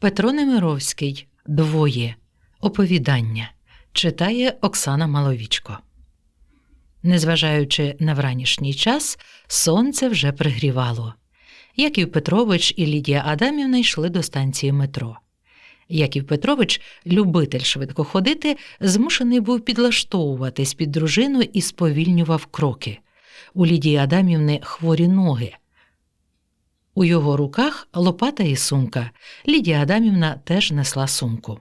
Петро Немировський Двоє. Оповідання читає Оксана Маловічко. Незважаючи на вранішній час, сонце вже пригрівало. Яків Петрович і Лідія Адамівна йшли до станції метро. Яків Петрович, любитель швидко ходити, змушений був підлаштовуватись під дружину і сповільнював кроки. У Лідії Адамівни хворі ноги. У його руках лопата і сумка. Лідія Адамівна теж несла сумку.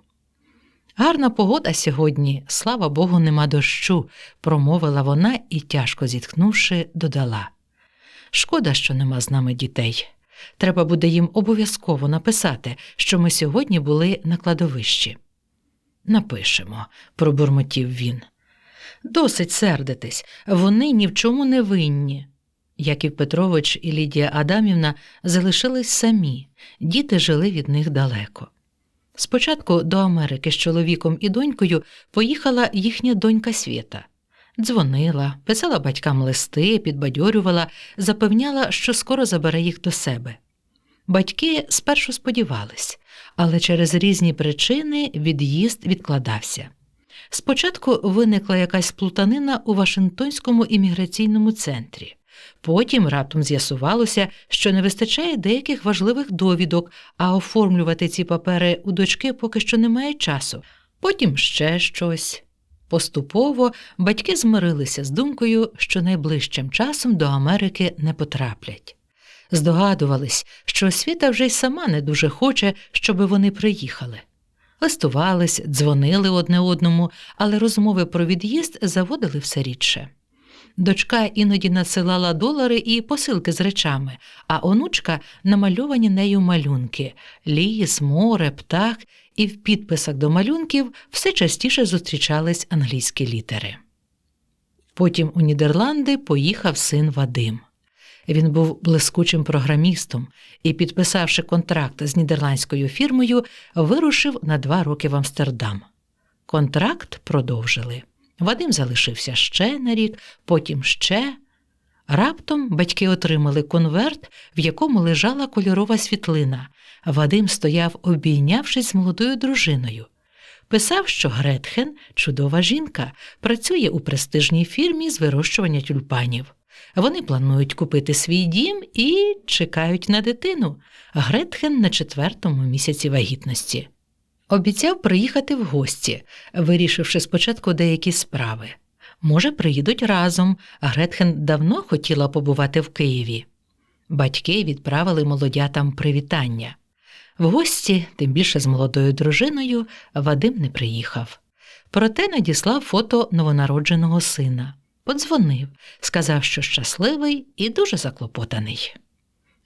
Гарна погода сьогодні, слава Богу, нема дощу, промовила вона і, тяжко зітхнувши, додала. Шкода, що нема з нами дітей. Треба буде їм обов'язково написати, що ми сьогодні були на кладовищі. Напишемо, пробурмотів він. Досить сердитись, вони ні в чому не винні. Яків Петрович і Лідія Адамівна залишились самі, діти жили від них далеко. Спочатку до Америки з чоловіком і донькою поїхала їхня донька Свєта. Дзвонила, писала батькам листи, підбадьорювала, запевняла, що скоро забере їх до себе. Батьки спершу сподівались, але через різні причини від'їзд відкладався. Спочатку виникла якась плутанина у Вашингтонському імміграційному центрі. Потім раптом з'ясувалося, що не вистачає деяких важливих довідок, а оформлювати ці папери у дочки поки що немає часу. Потім ще щось. Поступово батьки змирилися з думкою, що найближчим часом до Америки не потраплять. Здогадувались, що освіта вже й сама не дуже хоче, щоби вони приїхали. Листувались, дзвонили одне одному, але розмови про від'їзд заводили все рідше. Дочка іноді надсилала долари і посилки з речами, а онучка намальовані нею малюнки ліс, море, птах, і в підписах до малюнків все частіше зустрічались англійські літери. Потім у Нідерланди поїхав син Вадим. Він був блискучим програмістом і, підписавши контракт з нідерландською фірмою, вирушив на два роки в Амстердам. Контракт продовжили. Вадим залишився ще на рік, потім ще. Раптом батьки отримали конверт, в якому лежала кольорова світлина. Вадим стояв, обійнявшись з молодою дружиною. Писав, що Гретхен, чудова жінка, працює у престижній фірмі з вирощування тюльпанів. Вони планують купити свій дім і чекають на дитину. Гретхен на четвертому місяці вагітності. Обіцяв приїхати в гості, вирішивши спочатку деякі справи. Може, приїдуть разом, Гретхен давно хотіла побувати в Києві. Батьки відправили молодятам привітання. В гості, тим більше з молодою дружиною, Вадим не приїхав. Проте надіслав фото новонародженого сина, подзвонив, сказав, що щасливий і дуже заклопотаний.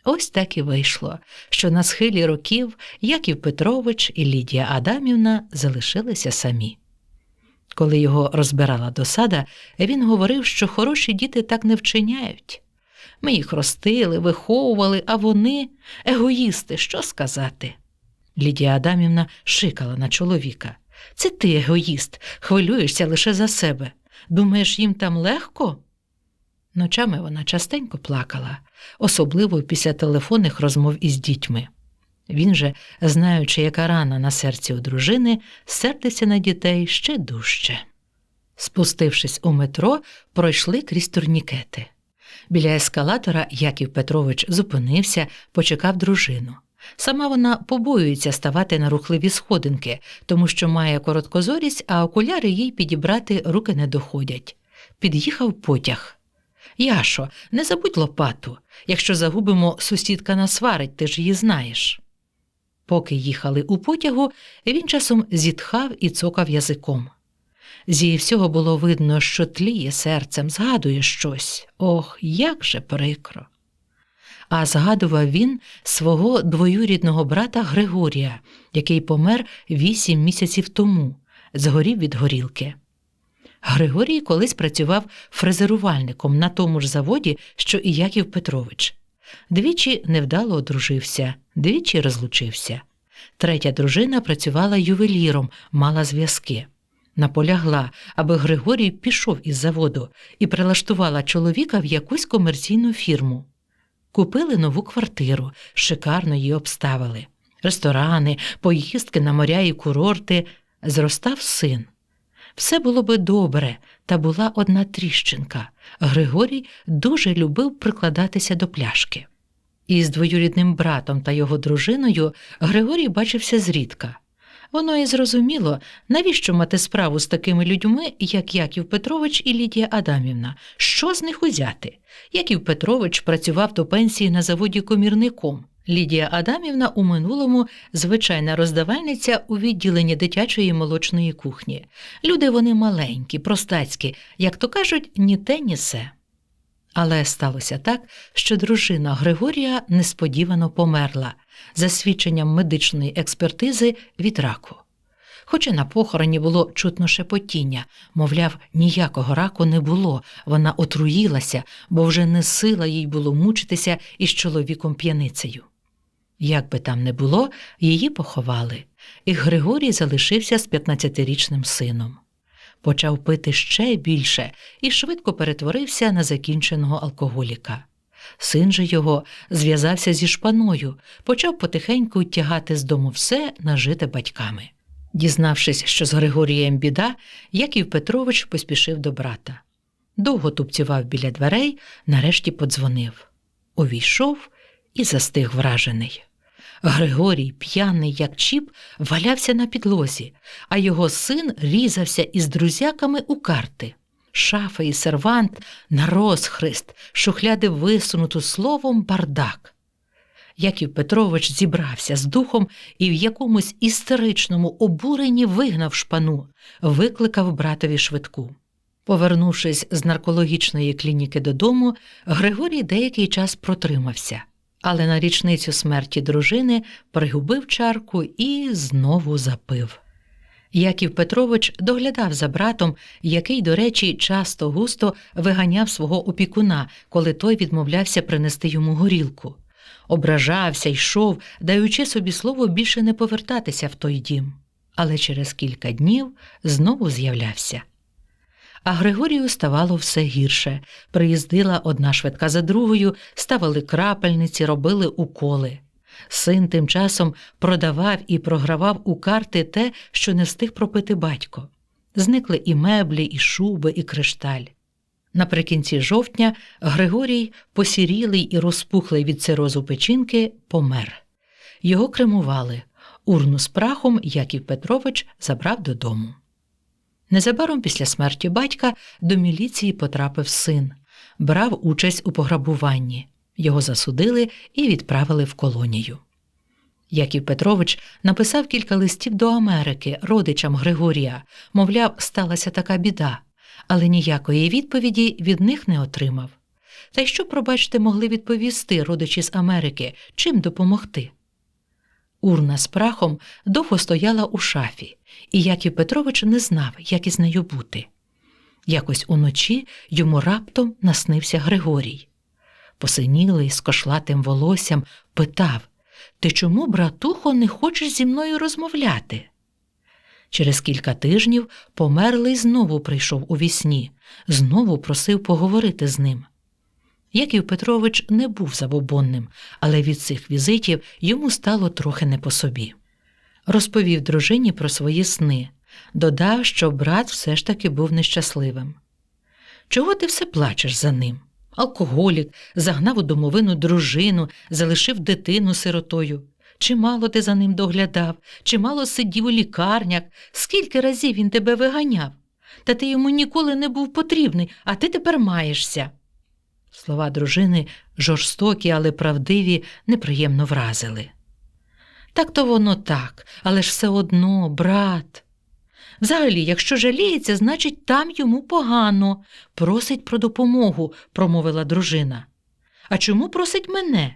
Ось так і вийшло, що на схилі років Яків Петрович і Лідія Адамівна залишилися самі. Коли його розбирала досада, він говорив, що хороші діти так не вчиняють. Ми їх ростили, виховували, а вони егоїсти, що сказати. Лідія Адамівна шикала на чоловіка. Це ти, егоїст, хвилюєшся лише за себе. Думаєш, їм там легко? Ночами вона частенько плакала, особливо після телефонних розмов із дітьми. Він же, знаючи, яка рана на серці у дружини, сердиться на дітей ще дужче. Спустившись у метро, пройшли крізь турнікети. Біля ескалатора Яків Петрович зупинився, почекав дружину. Сама вона побоюється ставати на рухливі сходинки, тому що має короткозорість, а окуляри їй підібрати руки не доходять. Під'їхав потяг. Яшо, не забудь лопату. Якщо загубимо, сусідка насварить, ти ж її знаєш. Поки їхали у потягу, він часом зітхав і цокав язиком. Зі всього було видно, що тліє серцем, згадує щось. Ох, як же прикро. А згадував він свого двоюрідного брата Григорія, який помер вісім місяців тому, згорів від горілки. Григорій колись працював фрезерувальником на тому ж заводі, що і Яків Петрович. Двічі невдало одружився, двічі розлучився. Третя дружина працювала ювеліром, мала зв'язки. Наполягла, аби Григорій пішов із заводу і прилаштувала чоловіка в якусь комерційну фірму. Купили нову квартиру, шикарно її обставили. ресторани, поїздки на моря і курорти, зростав син. Все було би добре, та була одна тріщинка. Григорій дуже любив прикладатися до пляшки. Із двоюрідним братом та його дружиною Григорій бачився зрідка. Воно і зрозуміло, навіщо мати справу з такими людьми, як Яків Петрович і Лідія Адамівна. Що з них узяти? Яків Петрович працював до пенсії на заводі комірником. Лідія Адамівна у минулому звичайна роздавальниця у відділенні дитячої молочної кухні. Люди вони маленькі, простацькі, як то кажуть, ні те, ні се. Але сталося так, що дружина Григорія несподівано померла за свідченням медичної експертизи від раку. Хоча на похороні було чутно шепотіння, мовляв, ніякого раку не було, вона отруїлася, бо вже не сила їй було мучитися із чоловіком п'яницею. Як би там не було, її поховали, і Григорій залишився з 15-річним сином. Почав пити ще більше і швидко перетворився на закінченого алкоголіка. Син же його зв'язався зі шпаною, почав потихеньку тягати з дому все нажите батьками. Дізнавшись, що з Григорієм біда, Яків Петрович поспішив до брата. Довго тупцював біля дверей, нарешті подзвонив. Увійшов і застиг вражений. Григорій, п'яний, як чіп, валявся на підлозі, а його син різався із друзяками у карти. Шафа і сервант на розхрист, шухляди висунуто словом бардак. Яків Петрович зібрався з духом і в якомусь істеричному обуренні вигнав шпану, викликав братові швидку. Повернувшись з наркологічної клініки додому, Григорій деякий час протримався але на річницю смерті дружини пригубив чарку і знову запив. Яків Петрович доглядав за братом, який, до речі, часто густо виганяв свого опікуна, коли той відмовлявся принести йому горілку. Ображався, йшов, даючи собі слово більше не повертатися в той дім. Але через кілька днів знову з'являвся а Григорію ставало все гірше. Приїздила одна швидка за другою, ставили крапельниці, робили уколи. Син тим часом продавав і програвав у карти те, що не встиг пропити батько. Зникли і меблі, і шуби, і кришталь. Наприкінці жовтня Григорій, посірілий і розпухлий від цирозу печінки, помер. Його кремували. Урну з прахом Яків Петрович забрав додому. Незабаром після смерті батька до міліції потрапив син, брав участь у пограбуванні. Його засудили і відправили в колонію. Яків Петрович написав кілька листів до Америки родичам Григорія, мовляв, сталася така біда, але ніякої відповіді від них не отримав. Та й що, пробачте, могли відповісти родичі з Америки, чим допомогти? Урна з прахом довго стояла у шафі, і Яків Петрович не знав, як із нею бути. Якось уночі йому раптом наснився Григорій. Посинілий з кошлатим волоссям, питав Ти чому, братухо, не хочеш зі мною розмовляти? Через кілька тижнів померлий знову прийшов у вісні, знову просив поговорити з ним. Яків Петрович не був забобонним, але від цих візитів йому стало трохи не по собі. Розповів дружині про свої сни, додав, що брат все ж таки був нещасливим. Чого ти все плачеш за ним? Алкоголік, загнав у домовину дружину, залишив дитину сиротою. Чимало ти за ним доглядав, чимало сидів у лікарнях, скільки разів він тебе виганяв. Та ти йому ніколи не був потрібний, а ти тепер маєшся. Слова дружини жорстокі, але правдиві, неприємно вразили. Так то воно так, але ж все одно, брат. Взагалі, якщо жаліється, значить, там йому погано. Просить про допомогу, промовила дружина. А чому просить мене?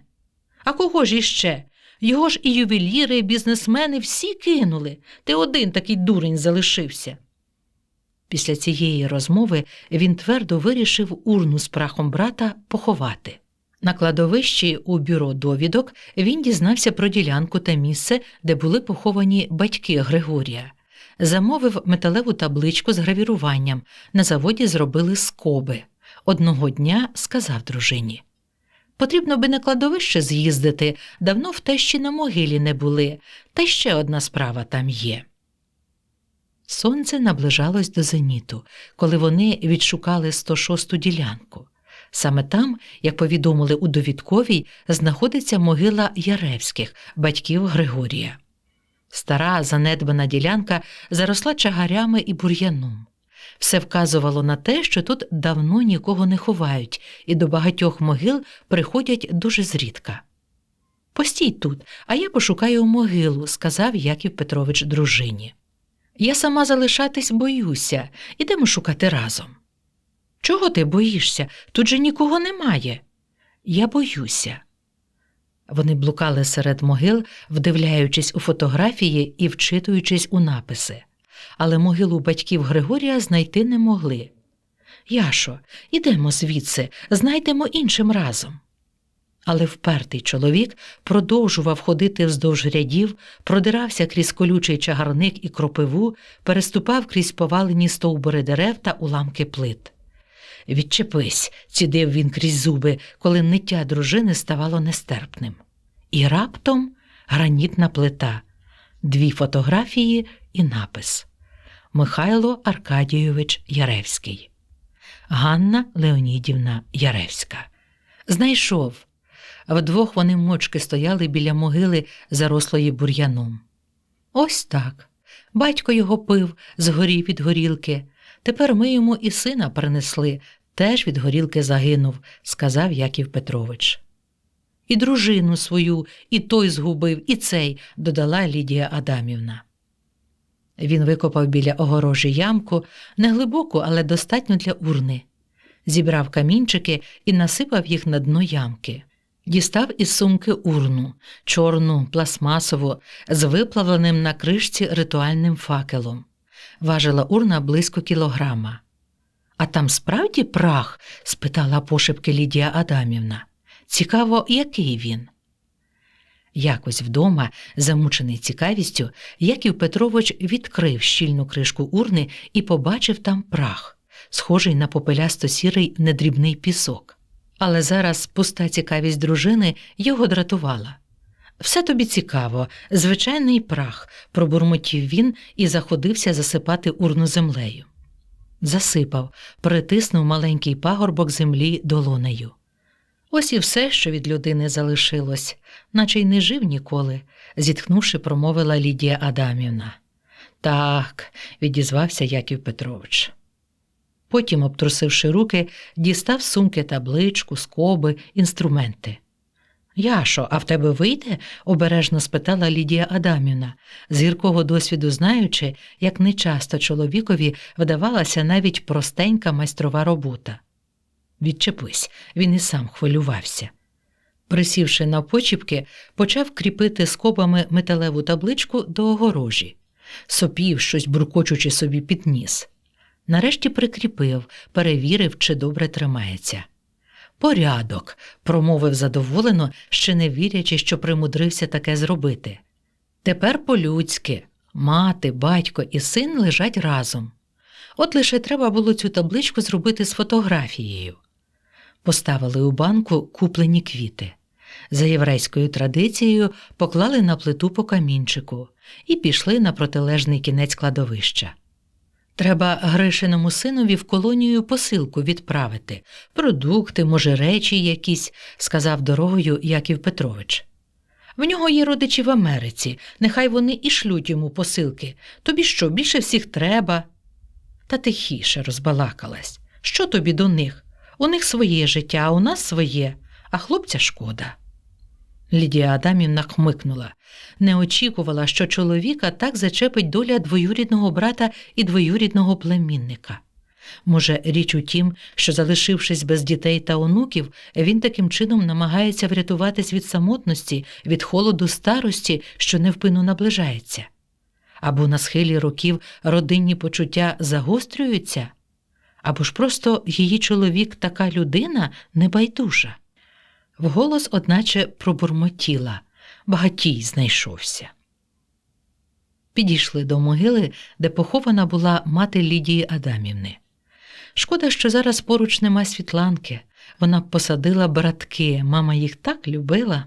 А кого ж іще? Його ж і ювеліри, і бізнесмени всі кинули. Ти один такий дурень залишився. Після цієї розмови він твердо вирішив урну з прахом брата поховати. На кладовищі у бюро довідок він дізнався про ділянку та місце, де були поховані батьки Григорія. Замовив металеву табличку з гравіруванням. На заводі зробили скоби. Одного дня сказав дружині: Потрібно би на кладовище з'їздити, давно в тещі на могилі не були, та ще одна справа там є. Сонце наближалось до зеніту, коли вони відшукали 106-ту ділянку. Саме там, як повідомили у довідковій, знаходиться могила Яревських, батьків Григорія. Стара занедбана ділянка заросла чагарями і бур'яном. Все вказувало на те, що тут давно нікого не ховають, і до багатьох могил приходять дуже зрідка. Постій тут, а я пошукаю могилу, сказав Яків Петрович дружині. Я сама залишатись боюся, ідемо шукати разом. Чого ти боїшся? Тут же нікого немає. Я боюся. Вони блукали серед могил, вдивляючись у фотографії і вчитуючись у написи, але могилу батьків Григорія знайти не могли. Яшо, ідемо звідси, знайдемо іншим разом. Але впертий чоловік продовжував ходити вздовж рядів, продирався крізь колючий чагарник і кропиву, переступав крізь повалені стовбури дерев та уламки плит. Відчепись, цідив він крізь зуби, коли ниття дружини ставало нестерпним. І раптом гранітна плита, дві фотографії і напис Михайло Аркадійович Яревський, Ганна Леонідівна Яревська. Знайшов. Вдвох вони мочки стояли біля могили, зарослої бур'яном. Ось так. Батько його пив, згорів від горілки. Тепер ми йому і сина принесли, теж від горілки загинув, сказав Яків Петрович. І дружину свою, і той згубив, і цей, додала Лідія Адамівна. Він викопав біля огорожі ямку, не глибоку, але достатньо для урни. Зібрав камінчики і насипав їх на дно ямки. Дістав із сумки урну, чорну, пластмасову, з виплавленим на кришці ритуальним факелом. Важила урна близько кілограма. А там справді прах? спитала пошепки Лідія Адамівна. Цікаво, який він. Якось вдома, замучений цікавістю, Яків Петрович відкрив щільну кришку урни і побачив там прах, схожий на попелясто сірий недрібний пісок. Але зараз пуста цікавість дружини його дратувала. Все тобі цікаво, звичайний прах, пробурмотів він і заходився засипати урну землею. Засипав, притиснув маленький пагорбок землі долонею. Ось і все, що від людини залишилось, наче й не жив ніколи, зітхнувши, промовила Лідія Адамівна. Так, відізвався Яків Петрович. Потім, обтрусивши руки, дістав сумки табличку, скоби, інструменти. Яшо, а в тебе вийде? обережно спитала Лідія Адамівна, з гіркого досвіду знаючи, як нечасто чоловікові вдавалася навіть простенька майстрова робота. Відчепись, він і сам хвилювався. Присівши на почіпки, почав кріпити скобами металеву табличку до огорожі, сопів, щось буркочучи собі під ніс. Нарешті прикріпив, перевірив, чи добре тримається. Порядок, промовив задоволено, ще не вірячи, що примудрився таке зробити. Тепер по-людськи мати, батько і син лежать разом. От лише треба було цю табличку зробити з фотографією. Поставили у банку куплені квіти. За єврейською традицією поклали на плиту по камінчику і пішли на протилежний кінець кладовища. Треба Гришиному синові в колонію посилку відправити, продукти, може, речі якісь, сказав дорогою Яків Петрович. В нього є родичі в Америці, нехай вони і шлють йому посилки. Тобі що, більше всіх треба? Та тихіше розбалакалась. Що тобі до них? У них своє життя, а у нас своє, а хлопця шкода. Лідія Адамівна хмикнула, не очікувала, що чоловіка так зачепить доля двоюрідного брата і двоюрідного племінника. Може, річ у тім, що, залишившись без дітей та онуків, він таким чином намагається врятуватись від самотності, від холоду старості, що невпинно наближається. Або на схилі років родинні почуття загострюються, або ж просто її чоловік така людина небайдужа. Вголос, одначе, пробурмотіла, багатій знайшовся. Підійшли до могили, де похована була мати Лідії Адамівни. Шкода, що зараз поруч нема світланки, вона посадила братки, мама їх так любила.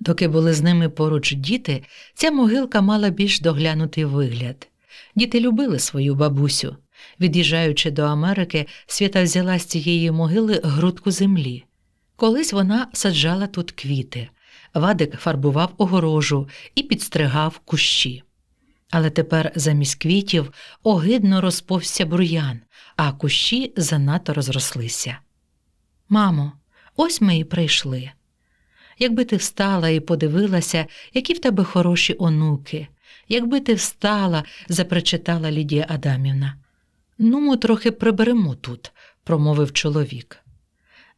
Доки були з ними поруч діти, ця могилка мала більш доглянутий вигляд. Діти любили свою бабусю. Від'їжджаючи до Америки, свята взяла з цієї могили грудку землі. Колись вона саджала тут квіти. Вадик фарбував огорожу і підстригав кущі. Але тепер замість квітів огидно розповзся бур'ян, а кущі занадто розрослися. Мамо, ось ми і прийшли. Якби ти встала і подивилася, які в тебе хороші онуки, якби ти встала, запричитала Лідія Адамівна. Ну, ми трохи приберемо тут, промовив чоловік.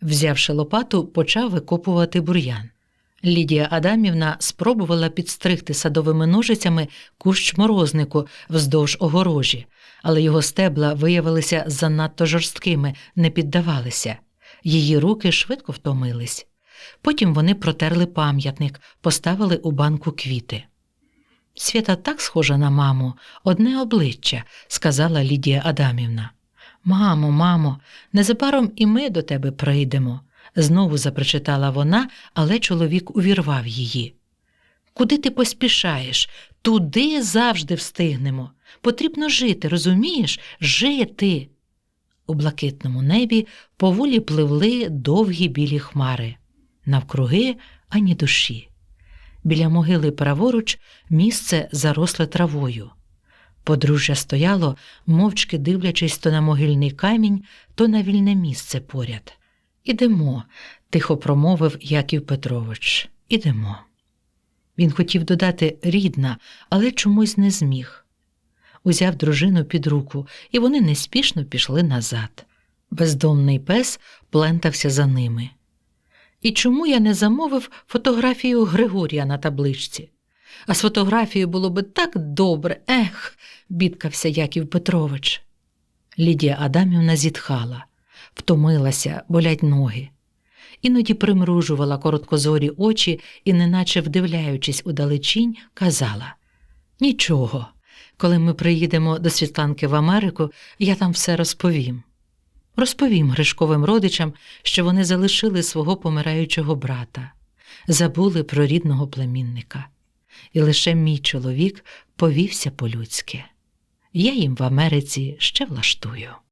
Взявши лопату, почав викопувати бур'ян. Лідія Адамівна спробувала підстригти садовими ножицями кущ морознику вздовж огорожі, але його стебла виявилися занадто жорсткими, не піддавалися. Її руки швидко втомились. Потім вони протерли пам'ятник, поставили у банку квіти. Свята так схожа на маму, одне обличчя, сказала Лідія Адамівна. Мамо, мамо, незабаром і ми до тебе прийдемо, знову запричитала вона, але чоловік увірвав її. Куди ти поспішаєш? Туди завжди встигнемо. Потрібно жити, розумієш? Жити. У блакитному небі поволі пливли довгі білі хмари, навкруги ані душі. Біля могили праворуч місце заросле травою. Подружжя стояло, мовчки дивлячись то на могильний камінь, то на вільне місце поряд. Ідемо, тихо промовив Яків Петрович. Ідемо. Він хотів додати рідна, але чомусь не зміг. Узяв дружину під руку, і вони неспішно пішли назад. Бездомний пес плентався за ними. І чому я не замовив фотографію Григорія на табличці? А з фотографією було би так добре, ех, бідкався Яків Петрович. Лідія Адамівна зітхала, втомилася, болять ноги. Іноді примружувала короткозорі очі і, неначе вдивляючись у далечінь, казала Нічого, коли ми приїдемо до Світланки в Америку, я там все розповім. Розповім Гришковим родичам, що вони залишили свого помираючого брата, забули про рідного племінника. І лише мій чоловік повівся по-людськи. Я їм в Америці ще влаштую.